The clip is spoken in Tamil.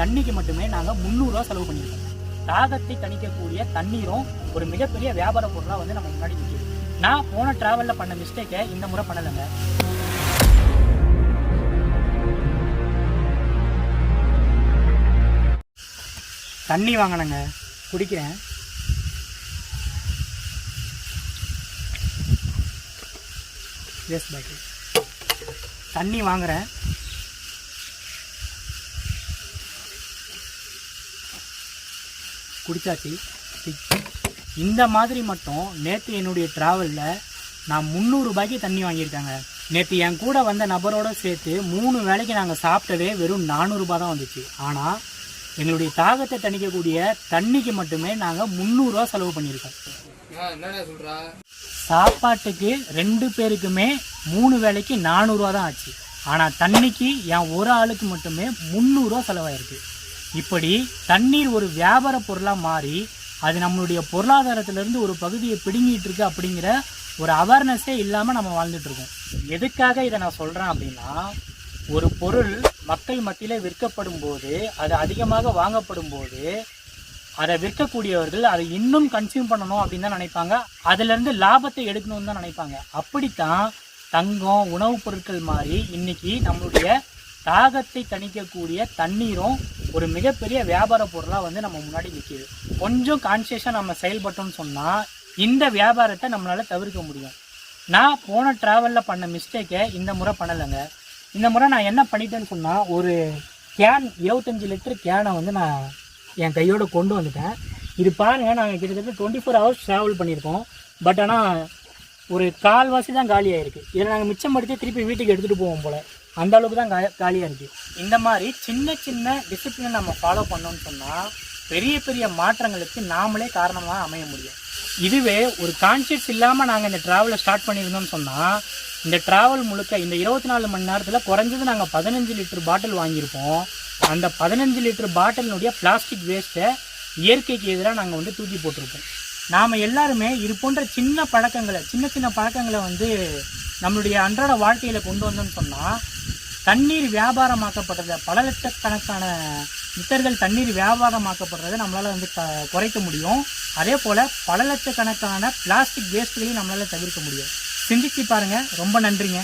தண்ணிக்கு மட்டுமே நாங்கள் முந்நூறுரூவா செலவு பண்ணியிருக்கோம். தாகத்தை தணிக்கக்கூடிய தண்ணீரும் ஒரு மிகப்பெரிய வியாபார பொருளாக வந்து நம்ம முன்னாடி நிற்கிது. நான் போன டிராவலில் பண்ண மிஸ்டேக்கை இந்த முறை பண்ணலைங்க. தண்ணி வாங்கினேங்க. குடிக்கிறேன். எஸ் பாட்டில் தண்ணி வாங்குறேன். குடிச்சாச்சு. இந்த மாதிரி மட்டும் நேற்று என்னுடைய ட்ராவலில் நான் முந்நூறுபாய்க்கு தண்ணி வாங்கியிருக்காங்க. நேற்று என் கூட வந்த நபரோட சேர்த்து மூணு வேளைக்கு நாங்கள் சாப்பிட்டதே வெறும் நானூறுரூபா தான் வந்துச்சு. ஆனால் எங்களுடைய தாகத்தை தணிக்கக்கூடிய தண்ணிக்கு மட்டுமே நாங்கள் முந்நூறுரூவா செலவு பண்ணியிருக்கோம். சாப்பாட்டுக்கு ரெண்டு பேருக்குமே மூணு வேளைக்கு நானூறுரூவா தான் ஆச்சு. ஆனால் தண்ணிக்கு என் ஒரு ஆளுக்கு மட்டுமே முந்நூறுரூவா செலவாயிருக்கு. இப்படி தண்ணீர் ஒரு வியாபார பொருளாக மாறி அது நம்மளுடைய பொருளாதாரத்திலிருந்து ஒரு பகுதியை பிடுங்கிட்டு இருக்கு அப்படிங்கிற ஒரு அவேர்னஸே இல்லாமல் நம்ம வாழ்ந்துட்டுருக்கோம் எதுக்காக இதை நான் சொல்கிறேன் அப்படின்னா ஒரு பொருள் மக்கள் மத்தியில் விற்கப்படும் போது அது அதிகமாக வாங்கப்படும் போது அதை விற்கக்கூடியவர்கள் அதை இன்னும் கன்சியூம் பண்ணணும் அப்படின்னு தான் நினைப்பாங்க. அதுலேருந்து லாபத்தை எடுக்கணும்னு தான் நினைப்பாங்க. அப்படித்தான் தங்கம் உணவுப் பொருட்கள் மாதிரி இன்னைக்கு நம்மளுடைய தாகத்தை தணிக்கக்கூடிய தண்ணீரும் ஒரு மிகப்பெரிய வியாபார பொருளாக வந்து நம்ம முன்னாடி நிற்கிது கொஞ்சம் கான்சியஸாக நம்ம செயல்பட்டோம்னு சொன்னால் இந்த வியாபாரத்தை நம்மளால் தவிர்க்க முடியும். நான் போன ட்ராவலில் பண்ண மிஸ்டேக்கை இந்த முறை பண்ணலைங்க. இந்த முறை நான் என்ன பண்ணிட்டேன்னு சொன்னால் ஒரு கேன் இருபத்தஞ்சி லிட்டர் கேனை வந்து நான் என் கையோடு கொண்டு வந்துட்டேன். இது பாருங்கள் நாங்கள் கிட்டத்தட்ட டுவெண்ட்டி ஃபோர் ஹவர்ஸ் ட்ராவல் பண்ணியிருக்கோம். பட் ஆனால் ஒரு கால்வாசி தான் காலியாகிருக்கு இதில் நாங்கள் மிச்சம் படுத்தி திருப்பி வீட்டுக்கு எடுத்துகிட்டு போவோம் போல். அந்த அளவுக்கு தான் கா காலியாக இருக்குது இந்த மாதிரி சின்ன சின்ன டிசிப்ளினை நம்ம ஃபாலோ பண்ணோம்னு சொன்னால் பெரிய பெரிய மாற்றங்களுக்கு நாமளே காரணமாக அமைய முடியும். இதுவே ஒரு கான்சியஸ் இல்லாமல் நாங்கள் இந்த ட்ராவலை ஸ்டார்ட் பண்ணியிருந்தோம்னு சொன்னால் இந்த ட்ராவல் முழுக்க இந்த இருபத்தி நாலு மணி நேரத்தில் குறைஞ்சது நாங்கள் பதினஞ்சு லிட்டர் பாட்டில் வாங்கியிருப்போம். அந்த பதினஞ்சு லிட்டர் பாட்டிலினுடைய பிளாஸ்டிக் வேஸ்ட்டை இயற்கைக்கு எதிராக நாங்கள் வந்து தூக்கி போட்டிருப்போம். நாம் எல்லாருமே இது போன்ற சின்ன பழக்கங்களை சின்ன சின்ன பழக்கங்களை வந்து நம்மளுடைய அன்றாட வாழ்க்கையில் கொண்டு வந்தோம்னு சொன்னால் தண்ணீர் வியாபாரமாக்கப்படுறத பல லட்சக்கணக்கான லிட்டர்கள் தண்ணீர் வியாபாரமாக்கப்படுறதை நம்மளால் வந்து க குறைக்க முடியும். அதே போல் பல லட்சக்கணக்கான பிளாஸ்டிக் வேஸ்ட்டுகளையும் நம்மளால் தவிர்க்க முடியும். சிந்திச்சு பாருங்கள் ரொம்ப நன்றிங்க.